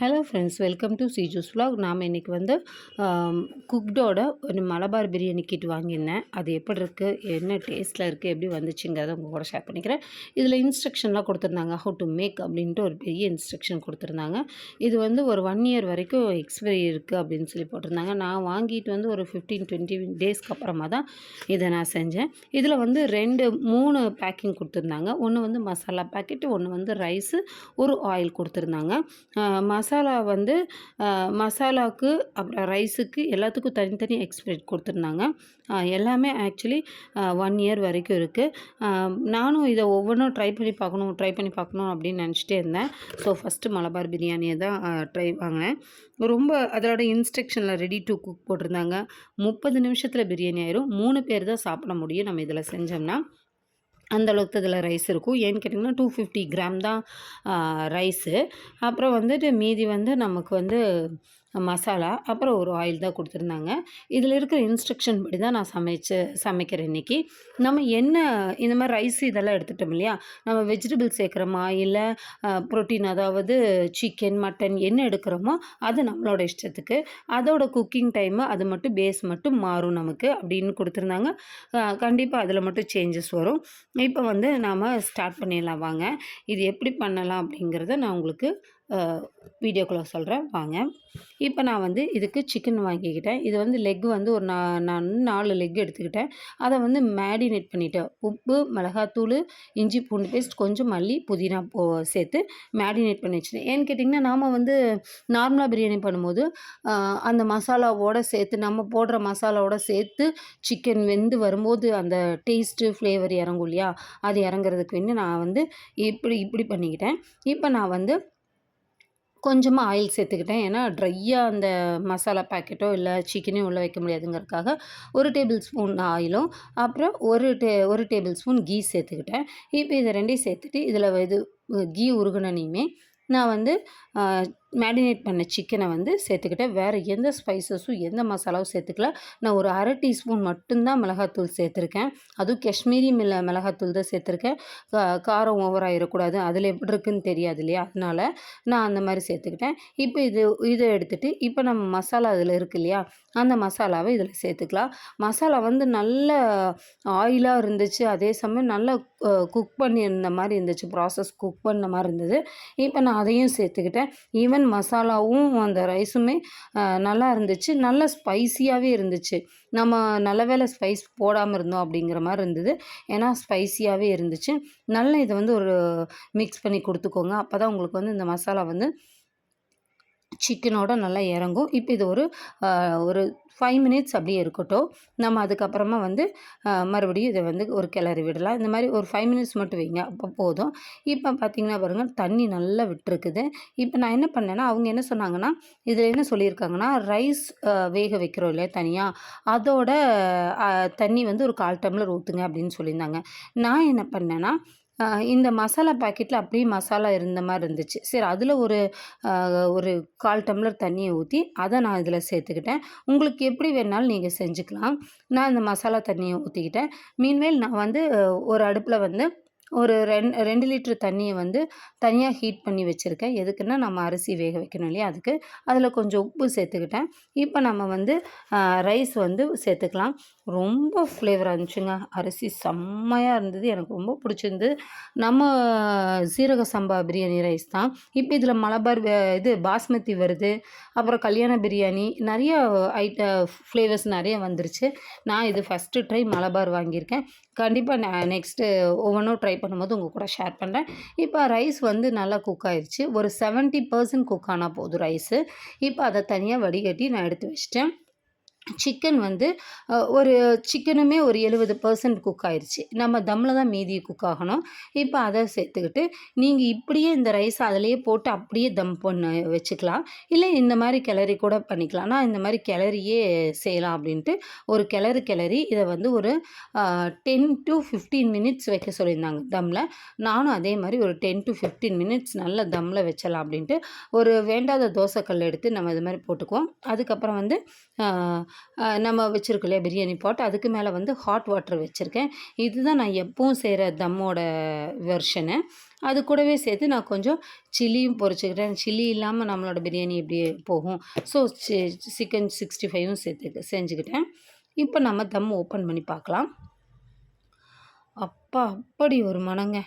Hello friends welcome to juice vlog. நாம் இன்றைக்கி வந்து குக்டோட ஒரு மலபார் பிரியாணி கிட் வாங்கியிருந்தேன். அது எப்படி இருக்குது என்ன டேஸ்ட்டில் இருக்குது எப்படி வந்துச்சுங்கிறத உங்கள் கூட ஷேர் பண்ணிக்கிறேன். இதில் இன்ஸ்ட்ரக்ஷன்லாம் கொடுத்துருந்தாங்க ஹவு டு மேக் அப்படின்ட்டு ஒரு பெரிய இன்ஸ்ட்ரக்ஷன் கொடுத்துருந்தாங்க. இது வந்து ஒரு ஒன் இயர் வரைக்கும் எக்ஸ்பைரி இருக்குது அப்படின்னு சொல்லி போட்டிருந்தாங்க. நான் வாங்கிட்டு வந்து ஒரு ஃபிஃப்டீன் டுவெண்ட்டி டேஸ்க்கு அப்புறமா தான் இதை நான் செஞ்சேன். இதில் வந்து ரெண்டு மூணு பேக்கிங் கொடுத்துருந்தாங்க. ஒன்று வந்து மசாலா பேக்கெட்டு ஒன்று வந்து ரைஸு ஒரு ஆயில் கொடுத்துருந்தாங்க. மசாலா வந்து மசாலாவுக்கு அப்புறம் ரைஸுக்கு எல்லாத்துக்கும் தனித்தனி எக்ஸ்பிரேட் கொடுத்துருந்தாங்க. எல்லாமே ஆக்சுவலி ஒன் இயர் வரைக்கும் இருக்குது நானும் இதை ஒவ்வொன்றும் ட்ரை பண்ணி பார்க்கணும் ட்ரை பண்ணி பார்க்கணும் அப்படின்னு நினச்சிட்டே இருந்தேன். ஸோ ஃபஸ்ட்டு மலபார் பிரியாணியை தான் ட்ரை வாங்கினேன். ரொம்ப அதோட இன்ஸ்ட்ரக்ஷனில் ரெடி டு குக் போட்டிருந்தாங்க. முப்பது நிமிஷத்தில் பிரியாணி ஆயிரும். மூணு பேர் தான் சாப்பிட முடியும். நம்ம இதில் செஞ்சோம்னா. அந்த அளவுக்கு இதில் ரைஸ் இருக்கும். ஏன்னு கேட்டிங்கன்னா டூ ஃபிஃப்டி கிராம் தான் ரைஸு அப்புறம் வந்துட்டு மீதி வந்து நமக்கு வந்து மசாலா அப்புறம் ஒரு ஆயில் தான் கொடுத்துருந்தாங்க. இதில் இருக்கிற இன்ஸ்ட்ரக்ஷன் படி தான் நான் சமைச்சு சமைக்கிறேன் இன்றைக்கி நம்ம என்ன இந்த மாதிரி ரைஸ் இதெல்லாம் எடுத்துட்டோம் இல்லையா? நம்ம வெஜிடபிள் சேர்க்குறோமா? இல்லை ப்ரோட்டீன் அதாவது சிக்கன் மட்டன் என்ன எடுக்கிறோமோ அது நம்மளோட இஷ்டத்துக்கு. அதோட குக்கிங் டைமு அது மட்டும் பேஸ் மட்டும் மாறும் நமக்கு அப்படின்னு கொடுத்துருந்தாங்க. கண்டிப்பாக அதில் மட்டும் சேஞ்சஸ் வரும். இப்போ வந்து நாம் ஸ்டார்ட் பண்ணிடலாம். வாங்க. இது எப்படி பண்ணலாம் அப்படிங்கிறத நான் உங்களுக்கு வீடியோக்குள்ளே சொல்கிறேன் வாங்க. இப்போ நான் வந்து இதுக்கு சிக்கன் வாங்கிக்கிட்டேன். இது வந்து லெக் வந்து ஒரு நான் நான் நாலு லெக் எடுத்துக்கிட்டேன். அதை வந்து மேடினேட் பண்ணிவிட்டேன் உப்பு மிளகாத்தூள் இஞ்சி பூண்டு பேஸ்ட் கொஞ்சம் மல்லி புதினா போ சேர்த்து மேடினேட் பண்ணி வச்சுட்டேன். ஏன்னு கேட்டிங்கன்னா நாம் வந்து நார்மலாக பிரியாணி பண்ணும்போது அந்த மசாலாவோடு சேர்த்து நம்ம போடுற மசாலாவோட சேர்த்து சிக்கன் வெந்து வரும்போது அந்த டேஸ்ட்டு ஃப்ளேவர் இறங்கும் இல்லையா? அது இறங்குறதுக்கு வேண்டி நான் வந்து இப்படி இப்படி பண்ணிக்கிட்டேன். இப்போ நான் வந்து கொஞ்சமாக ஆயில் சேர்த்துக்கிட்டேன். ஏன்னா ட்ரையாக அந்த மசாலா பேக்கெட்டோ இல்லை சிக்கனையும் உள்ளே வைக்க முடியாதுங்கிறதுக்காக ஒரு டேபிள் ஸ்பூன் ஆயிலும் அப்புறம் ஒரு டே ஒரு டேபிள் ஸ்பூன் கீ சேர்த்துக்கிட்டேன். இப்போ இதை ரெண்டையும் சேர்த்துட்டு இதில் இது கீ உருகுனனையுமே நான் வந்து மேரினேட் பண்ண சிக்கனை வந்து சேர்த்துக்கிட்டேன். வேறு எந்த ஸ்பைசஸும் எந்த மசாலாவும் சேர்த்துக்கல. நான் ஒரு அரை டீஸ்பூன் மட்டும்தான் மிளகாத்தூள் சேர்த்துருக்கேன். அதுவும் காஷ்மீரி மிள மிளகாத்தூள் தான் சேர்த்துருக்கேன். காரம் ஓவராகிடக்கூடாது அதில் எப்படி இருக்குன்னு தெரியாது இல்லையா? அதனால் நான் அந்த மாதிரி சேர்த்துக்கிட்டேன். இப்போ இது இதை எடுத்துகிட்டு இப்போ நம்ம மசாலா அதில் இருக்குது இல்லையா? அந்த மசாலாவை இதில் சேர்த்துக்கலாம். மசாலா வந்து நல்ல ஆயிலாக இருந்துச்சு. அதே சமயம் நல்லா குக் பண்ணியிருந்த மாதிரி இருந்துச்சு. ப்ராசஸ் குக் பண்ண மாதிரி இருந்தது. இப்போ நான் அதையும் சேர்த்துக்கிட்டேன். ஈவன் சிக்கன் மசாலாவும் அந்த ரைஸுமே நல்லா இருந்துச்சு. நல்ல ஸ்பைஸியாகவே இருந்துச்சு. நம்ம நல்ல வேலை ஸ்பைஸ் போடாமல் இருந்தோம் அப்படிங்கிற மாதிரி இருந்தது. ஏன்னா ஸ்பைஸியாகவே இருந்துச்சு. நல்ல இதை வந்து ஒரு மிக்ஸ் பண்ணி கொடுத்துக்கோங்க. அப்போ தான் உங்களுக்கு வந்து இந்த மசாலா வந்து சிக்கனோட நல்லா இறங்கும். இப்போ இது ஒரு ஒரு ஃபைவ் மினிட்ஸ் அப்படியே இருக்கட்டும். நம்ம அதுக்கப்புறமா வந்து மறுபடியும் இதை வந்து ஒரு கிளறி விடலாம். இந்த மாதிரி ஒரு ஃபைவ் மினிட்ஸ் மட்டும் வைங்க. அப்போ போதும். இப்போ பார்த்திங்கன்னா பாருங்கள் தண்ணி நல்லா விட்டுருக்குது. இப்போ நான் என்ன பண்ணேன்னா அவங்க என்ன சொன்னாங்கன்னா இதில் என்ன சொல்லியிருக்காங்கன்னா ரைஸ் வேக வைக்கிறோம் இல்லையா தனியாக அதோட தண்ணி வந்து ஒரு கால் டம்ளர் ஊற்றுங்க அப்படின்னு சொல்லியிருந்தாங்க. நான் என்ன பண்ணேன்னா இந்த மசாலா பாக்கெட்டில் அப்படியே மசாலா இருந்த மாதிரி இருந்துச்சு. சரி அதில் ஒரு ஒரு கால் டம்ளர் தண்ணியை ஊற்றி அதை நான் இதில் சேர்த்துக்கிட்டேன். உங்களுக்கு எப்படி வேணாலும் நீங்கள் செஞ்சுக்கலாம். நான் இந்த மசாலா தண்ணியை ஊற்றிக்கிட்டேன் மீன்வேல் நான் வந்து ஒரு அடுப்பில் வந்து ஒரு ரெண் ரெண்டு லிட்ரு தண்ணியை வந்து தனியாக ஹீட் பண்ணி வச்சுருக்கேன். எதுக்குன்னா நம்ம அரிசி வேக வைக்கணும் இல்லையா? அதுக்கு. அதில் கொஞ்சம் உப்பு சேர்த்துக்கிட்டேன். இப்போ நம்ம வந்து ரைஸ் வந்து சேர்த்துக்கலாம். ரொம்ப ஃப்ளேவராக இருந்துச்சுங்க. அரிசி செம்மையாக இருந்தது. எனக்கு ரொம்ப பிடிச்சிருந்தது. நம்ம சீரக சம்பா பிரியாணி ரைஸ் தான். இப்போ இதில் மலபார் இது பாஸ்மதி வருது. அப்புறம் கல்யாண பிரியாணி. நிறைய ஐட்ட ஃப்ளேவர்ஸ் நிறைய வந்துருச்சு. நான் இது ஃபஸ்ட்டு ட்ரை மலபார் வாங்கியிருக்கேன். கண்டிப்பாக நான் நெக்ஸ்ட்டு ஒவ்வொன்றும் ட்ரை பண்ணும்போது உங்கள் கூட ஷேர் பண்ணுறேன் இப்போ ரைஸ் வந்து நல்லா குக் ஆயிடுச்சு ஒரு செவன்ட்டி பர்சன்ட் குக் ஆனால் போதும் ரைஸு இப்போ அதை தனியாக வடிகட்டி நான் எடுத்து வச்சிட்டேன். சிக்கன் வந்து ஒரு சிக்கனுமே ஒரு எழுபது பர்சன்ட் குக் ஆயிடுச்சு நம்ம தம்மில் தான் மீதி குக் ஆகணும். இப்போ அதை சேர்த்துக்கிட்டு நீங்கள் இப்படியே இந்த ரைஸ் அதிலேயே போட்டு அப்படியே தம் பண்ண வச்சுக்கலாம். இல்லை இந்த மாதிரி கிளறி கூட பண்ணிக்கலாம். நான் இந்த மாதிரி கிளறியே செய்யலாம் அப்படின்ட்டு ஒரு கிளறு கிளறி இதை வந்து ஒரு டென் டு ஃபிஃப்டீன் மினிட்ஸ் வைக்க சொல்லியிருந்தாங்க தம்மில் நானும் அதே மாதிரி ஒரு டென் டு ஃபிஃப்டீன் மினிட்ஸ் நல்ல தம்மில் வச்சலாம் அப்படின்ட்டு ஒரு வேண்டாத தோசைக்கல் எடுத்து நம்ம இது மாதிரி போட்டுக்குவோம். அதுக்கப்புறம் வந்து நம்ம வச்சுருக்கோம் இல்லையா பிரியாணி பாட் அதுக்கு மேலே வந்து ஹாட் வாட்டர் வச்சுருக்கேன். இதுதான் நான் எப்பவும் செய்கிற தம்மோட வெர்ஷனு அது கூடவே சேர்த்து நான் கொஞ்சம் சில்லியும் பொறிச்சுக்கிட்டேன் சில்லி இல்லாமல் நம்மளோட பிரியாணி எப்படி போகும். ஸோ சிக்கன் சிக்ஸ்டி ஃபைவும் சேர்த்து செஞ்சுக்கிட்டேன். இப்போ நம்ம தம் ஓப்பன் பண்ணி பார்க்கலாம். அப்பா அப்படி ஒரு மணங்க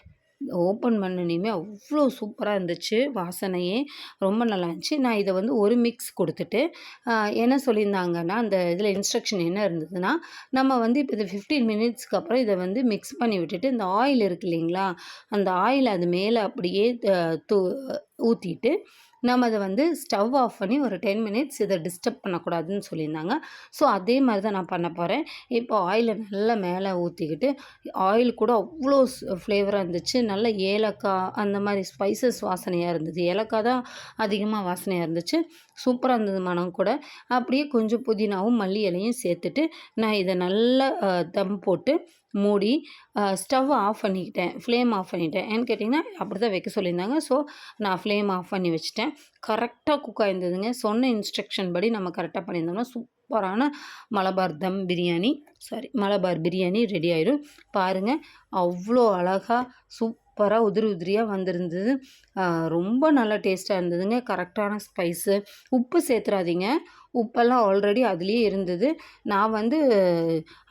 ஓப்பன் பண்ணினையுமே அவ்வளோ சூப்பராக இருந்துச்சு வாசனையே. ரொம்ப நல்லா இருந்துச்சு. நான் இதை வந்து ஒரு மிக்ஸ் கொடுத்துட்டு என்ன சொல்லியிருந்தாங்கன்னா அந்த இதில் இன்ஸ்ட்ரக்ஷன் என்ன இருந்ததுன்னா நம்ம வந்து இப்போ இது ஃபிஃப்டீன் மினிட்ஸ்க்கு அப்புறம் இதை வந்து மிக்ஸ் பண்ணி விட்டுட்டு இந்த ஆயில் இருக்கு இல்லைங்களா? அந்த ஆயில் அது மேலே அப்படியே தூ ஊற்றிட்டு நம்ம அதை வந்து ஸ்டவ் ஆஃப் பண்ணி ஒரு டென் மினிட்ஸ் இதை டிஸ்டர்ப் பண்ணக்கூடாதுன்னு சொல்லியிருந்தாங்க. ஸோ அதே மாதிரி தான் நான் பண்ண போகிறேன் இப்போ ஆயிலை நல்லா மேலே ஊற்றிக்கிட்டு ஆயில் கூட அவ்வளோ ஃப்ளேவராக இருந்துச்சு. நல்ல ஏலக்காய் அந்த மாதிரி ஸ்பைசஸ் வாசனையாக இருந்தது. ஏலக்காய் தான் அதிகமாக வாசனையாக இருந்துச்சு. சூப்பராக இருந்தது மனம் கூட. அப்படியே கொஞ்சம் புதினாவும் மல்லி இலையும் சேர்த்துட்டு நான் இதை நல்லா தம் போட்டு மூடி ஸ்டவ் ஆஃப் பண்ணிக்கிட்டேன். ஃப்ளேம் ஆஃப் பண்ணிட்டேன். ஏன்னு கேட்டிங்கன்னா அப்படி தான் வைக்க சொல்லியிருந்தாங்க. ஸோ நான் ஃப்ளேம் ஆஃப் பண்ணி வச்சுட்டேன். கரெக்டாக குக் ஆயிருந்ததுங்க. சொன்ன இன்ஸ்ட்ரக்ஷன் படி நம்ம கரெக்டாக பண்ணியிருந்தோம்னா சூப்பரான மலபார் தம் பிரியாணி. சாரி மலபார் பிரியாணி ரெடி ஆயிடும் பாருங்கள் அவ்வளோ அழகாக சூப்பராக உதிரி உதிரியாக வந்திருந்தது. ரொம்ப நல்லா டேஸ்ட்டாக இருந்ததுங்க. கரெக்டான ஸ்பைஸு உப்பு சேர்த்துறாதீங்க. உப்பெல்லாம் ஆல்ரெடி அதுலேயே இருந்தது. நான் வந்து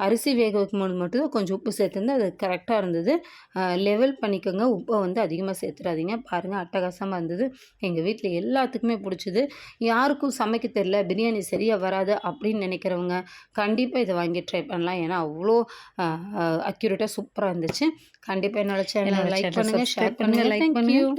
அரிசி வேக வைக்கும்போது மட்டும் கொஞ்சம் உப்பு சேர்த்துருந்தேன். அது கரெக்டாக இருந்தது. லெவல் பண்ணிக்கோங்க. உப்பை வந்து அதிகமாக சேர்த்துறாதீங்க பாருங்கள் அட்டகாசமாக இருந்தது. எங்கள் வீட்டில் எல்லாத்துக்குமே பிடிச்சிது. யாருக்கும் சமைக்க தெரில பிரியாணி சரியாக வராது அப்படின்னு நினைக்கிறவங்க கண்டிப்பாக இதை வாங்கி ட்ரை பண்ணலாம். ஏன்னா அவ்வளோ அக்யூரேட்டாக சூப்பராக இருந்துச்சு. கண்டிப்பாக என்னோட சேனலை லைக் பண்ணுங்கள் ஷேர் பண்ணுங்கள் லைக் பண்ணுங்க. பண்ணுங்கள்